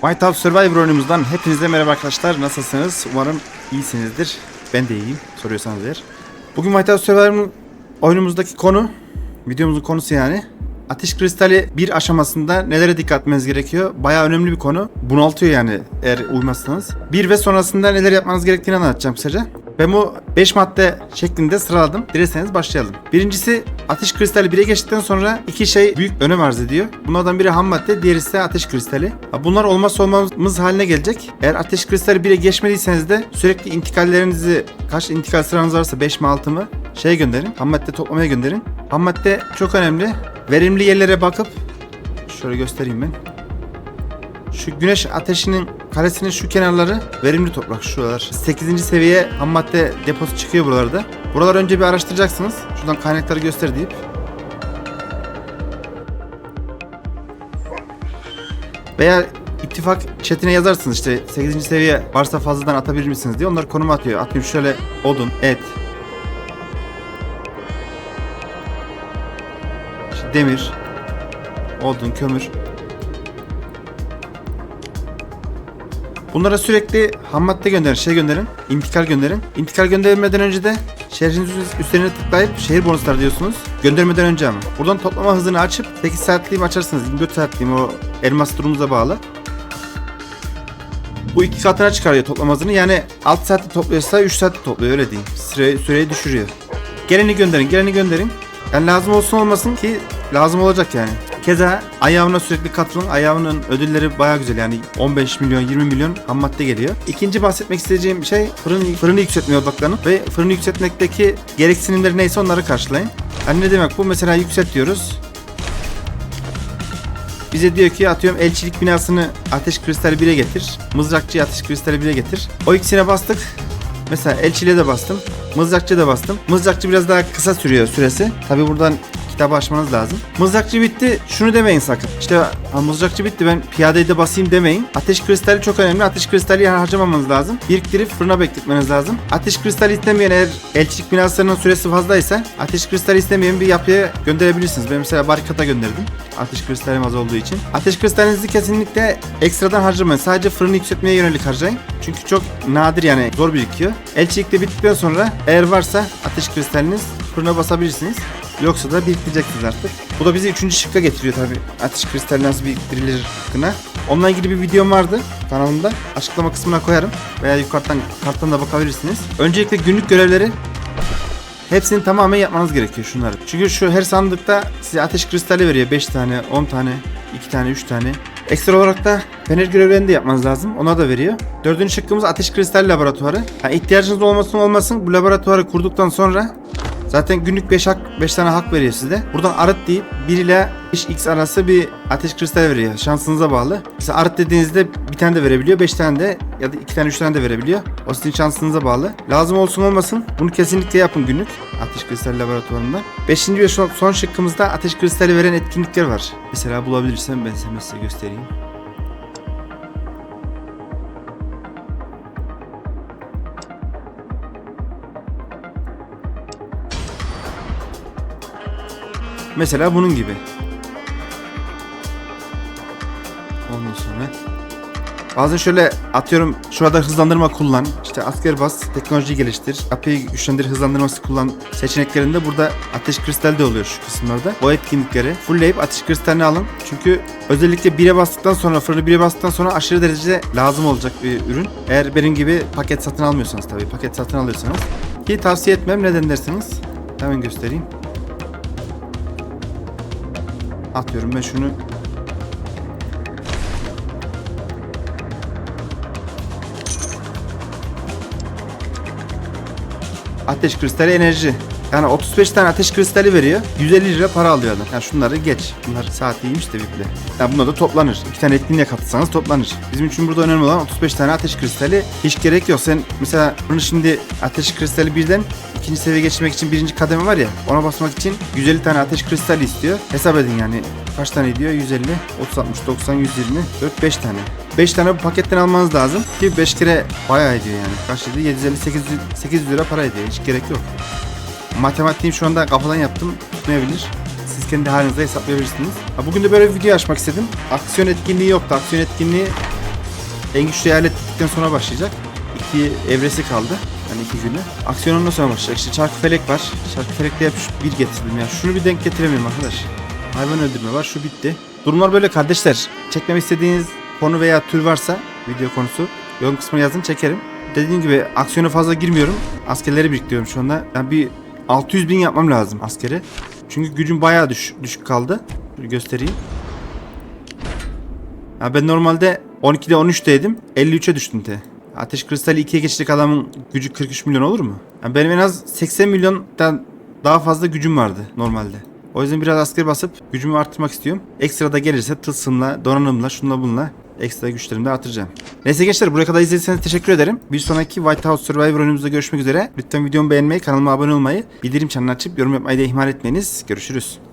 White House Survivor oyunumuzdan hepinize merhaba arkadaşlar. Nasılsınız? Umarım iyisinizdir. Ben de iyiyim soruyorsanız eğer. Bugün White House Survivor oyunumuzdaki konu, videomuzun konusu yani. Ateş kristali bir aşamasında nelere dikkat etmeniz gerekiyor? Bayağı önemli bir konu. Bunaltıyor yani eğer uymazsanız. Bir ve sonrasında neler yapmanız gerektiğini anlatacağım kısaca. Ben bu 5 madde şeklinde sıraladım. Dilerseniz başlayalım. Birincisi ateş kristali 1'e geçtikten sonra iki şey büyük önem arz ediyor. Bunlardan biri ham madde, diğeri ise ateş kristali. Bunlar olmazsa olmamız haline gelecek. Eğer ateş kristali 1'e geçmediyseniz de sürekli intikallerinizi kaç intikal sıranız varsa 5 mi 6 mı şeye gönderin. Ham madde toplamaya gönderin. Ham madde çok önemli. Verimli yerlere bakıp şöyle göstereyim ben. Şu güneş ateşinin karesinin şu kenarları verimli toprak şuralar. 8. seviye ham madde deposu çıkıyor buralarda. Buraları önce bir araştıracaksınız. Şuradan kaynakları göster deyip. Veya ittifak chatine yazarsınız işte 8. seviye varsa fazladan atabilir misiniz diye. Onlar konum atıyor. Atıyorum şöyle odun, et, demir, odun, kömür. Bunlara sürekli ham madde gönderin, şey gönderin, intikal gönderin. İntikal göndermeden önce de şehrin üstlerine tıklayıp şehir bonusları diyorsunuz. Göndermeden önce ama. Buradan toplama hızını açıp 8 saatliğimi açarsınız. 24 saatliğimi o elmas durumunuza bağlı. Bu iki katına çıkarıyor toplama hızını. Yani 6 saatte topluyorsa 3 saatte topluyor öyle diyeyim. Süre, süreyi düşürüyor. Geleni gönderin, geleni gönderin. Yani lazım olsun olmasın ki lazım olacak yani. Keza ayağına sürekli katılın. Ayağının ödülleri baya güzel yani 15 milyon 20 milyon ham madde geliyor. İkinci bahsetmek isteyeceğim şey fırın, fırını yükseltmeye odaklanın ve fırını yükseltmekteki gereksinimleri neyse onları karşılayın. Yani ne demek bu? Mesela yükselt diyoruz. Bize diyor ki atıyorum elçilik binasını ateş kristali 1'e getir. Mızrakçıyı ateş kristali 1'e getir. O ikisine bastık. Mesela elçiliğe de bastım. Mızrakçı da bastım. Mızrakçı biraz daha kısa sürüyor süresi. Tabi buradan kitabı açmanız lazım. Mızrakçı bitti. Şunu demeyin sakın. İşte mızrakçı bitti ben piyadeyi de basayım demeyin. Ateş kristali çok önemli. Ateş kristali harcamamanız lazım. Biriktirip fırına bekletmeniz lazım. Ateş kristali istemeyen eğer elçilik binasının süresi fazlaysa ateş kristali istemeyen bir yapıya gönderebilirsiniz. Ben mesela barikata gönderdim. Ateş kristalim az olduğu için. Ateş kristalinizi kesinlikle ekstradan harcamayın. Sadece fırını yükseltmeye yönelik harcayın. Çünkü çok nadir yani zor birikiyor. Elçilik de bittikten sonra eğer varsa ateş kristaliniz fırına basabilirsiniz. Yoksa da biriktireceksiniz artık. Bu da bizi üçüncü şıkka getiriyor tabi. Ateş kristali nasıl biriktirilir hakkında. Onunla ilgili bir videom vardı kanalımda. Açıklama kısmına koyarım. Veya yukarıdan karttan da bakabilirsiniz. Öncelikle günlük görevleri Hepsini tamamen yapmanız gerekiyor şunları. Çünkü şu her sandıkta size ateş kristali veriyor. 5 tane, 10 tane, 2 tane, 3 tane. Ekstra olarak da fener görevlerini de yapmanız lazım. Ona da veriyor. Dördüncü şıkkımız ateş kristali laboratuvarı. Ha, ihtiyacınız olmasın olmasın bu laboratuvarı kurduktan sonra Zaten günlük 5 hak 5 tane hak veriyor size. Buradan arıt deyip 1 ile 5x arası bir ateş kristali veriyor. Şansınıza bağlı. Mesela arıt dediğinizde bir tane de verebiliyor, 5 tane de ya da 2 tane 3 tane de verebiliyor. O sizin şansınıza bağlı. Lazım olsun olmasın bunu kesinlikle yapın günlük. Ateş kristali laboratuvarında. 5. ve son şıkkımızda ateş kristali veren etkinlikler var. Mesela bulabilirsem ben size göstereyim. Mesela bunun gibi. Ondan sonra Bazen şöyle atıyorum şurada hızlandırma kullan. işte asker bas, teknoloji geliştir, API güçlendir, hızlandırması kullan seçeneklerinde burada ateş kristal de oluyor şu kısımlarda. O etkinlikleri fullleyip ateş kristalini alın. Çünkü özellikle 1'e bastıktan sonra, fırını 1'e bastıktan sonra aşırı derecede lazım olacak bir ürün. Eğer benim gibi paket satın almıyorsanız tabii, paket satın alıyorsanız. Ki tavsiye etmem neden dersiniz? Hemen göstereyim. Atıyorum ben şunu Ateş kristali enerji. Yani 35 tane ateş kristali veriyor. 150 lira para alıyor adam. Yani şunları geç. Bunlar saat iyiymiş de biple. Yani bunlar da toplanır. İki tane etkinliğe katılsanız toplanır. Bizim için burada önemli olan 35 tane ateş kristali. Hiç gerek yok. Sen mesela bunu şimdi ateş kristali birden ikinci seviye geçmek için birinci kademe var ya ona basmak için 150 tane ateş kristali istiyor. Hesap edin yani kaç tane diyor 150, 30, 60, 90, 120, 4, 5 tane. 5 tane bu paketten almanız lazım ki 5 kere bayağı ediyor yani. Kaç dedi? 750, 800, 800 lira para ediyor. Hiç gerek yok. Matematiğim şu anda kafadan yaptım. Tutmayabilir. Siz kendi halinize hesaplayabilirsiniz. Ha, bugün de böyle bir video açmak istedim. Aksiyon etkinliği yoktu. Aksiyon etkinliği En güçlü eyalet bittikten sonra başlayacak. İki evresi kaldı. Yani iki günü. Aksiyon ondan sonra başlayacak. İşte çarkı felek var. Çarkı felekte yapış bir getirdim ya. Şunu bir denk getiremiyorum arkadaş. Hayvan öldürme var. Şu bitti. Durumlar böyle kardeşler. Çekmemi istediğiniz konu veya tür varsa video konusu yorum kısmına yazın çekerim. Dediğim gibi aksiyona fazla girmiyorum. Askerleri biriktiriyorum şu anda. Yani bir 600 bin yapmam lazım askeri. Çünkü gücüm bayağı düş, düşük kaldı. Şöyle göstereyim. Ya ben normalde 12'de 13'teydim. 53'e düştüm te. Ateş kristali 2'ye geçecek adamın gücü 43 milyon olur mu? Yani benim en az 80 milyondan daha fazla gücüm vardı normalde. O yüzden biraz asker basıp gücümü arttırmak istiyorum. Ekstra da gelirse tılsımla, donanımla, şunla bununla ekstra güçlerimi de artıracağım. Neyse gençler buraya kadar izlediyseniz teşekkür ederim. Bir sonraki White House Survivor oyunumuzda görüşmek üzere. Lütfen videomu beğenmeyi, kanalıma abone olmayı, bildirim çanını açıp yorum yapmayı da ihmal etmeyiniz. Görüşürüz.